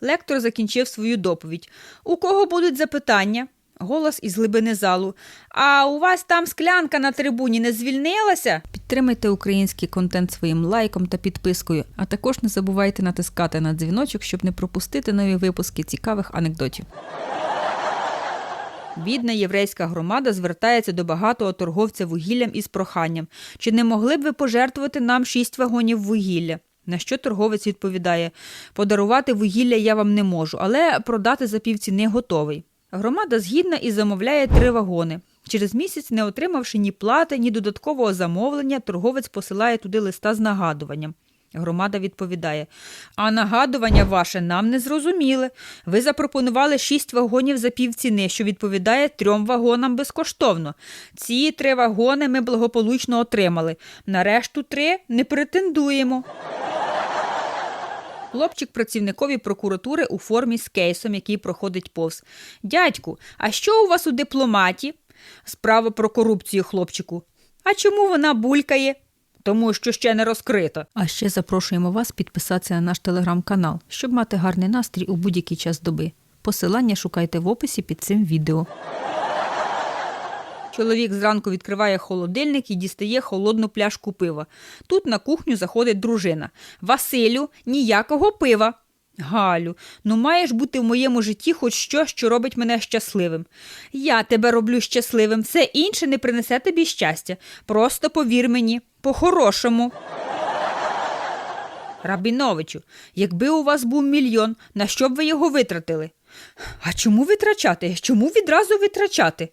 Лектор закінчив свою доповідь. У кого будуть запитання? Голос із глибини залу. А у вас там склянка на трибуні не звільнилася? Підтримайте український контент своїм лайком та підпискою, а також не забувайте натискати на дзвіночок, щоб не пропустити нові випуски цікавих анекдотів. Бідна єврейська громада звертається до багатого торговця вугіллям із проханням. Чи не могли б ви пожертвувати нам шість вагонів вугілля? На що торговець відповідає: подарувати вугілля я вам не можу, але продати за півціни готовий. Громада згідна і замовляє три вагони. Через місяць, не отримавши ні плати, ні додаткового замовлення, торговець посилає туди листа з нагадуванням. Громада відповідає: А нагадування ваше нам не зрозуміли. Ви запропонували шість вагонів за півціни, що відповідає трьом вагонам безкоштовно. Ці три вагони ми благополучно отримали. На решту три не претендуємо. Хлопчик працівникові прокуратури у формі з кейсом, який проходить повз. Дядьку, а що у вас у дипломаті? Справа про корупцію, хлопчику. А чому вона булькає? Тому що ще не розкрито. А ще запрошуємо вас підписатися на наш телеграм-канал, щоб мати гарний настрій у будь-який час доби. Посилання шукайте в описі під цим відео. Чоловік зранку відкриває холодильник і дістає холодну пляшку пива. Тут на кухню заходить дружина. Василю, ніякого пива. Галю, ну маєш бути в моєму житті хоч щось, що робить мене щасливим. Я тебе роблю щасливим, все інше не принесе тобі щастя. Просто повір мені, по-хорошому. Рабіновичу, якби у вас був мільйон, на що б ви його витратили? А чому витрачати? Чому відразу витрачати?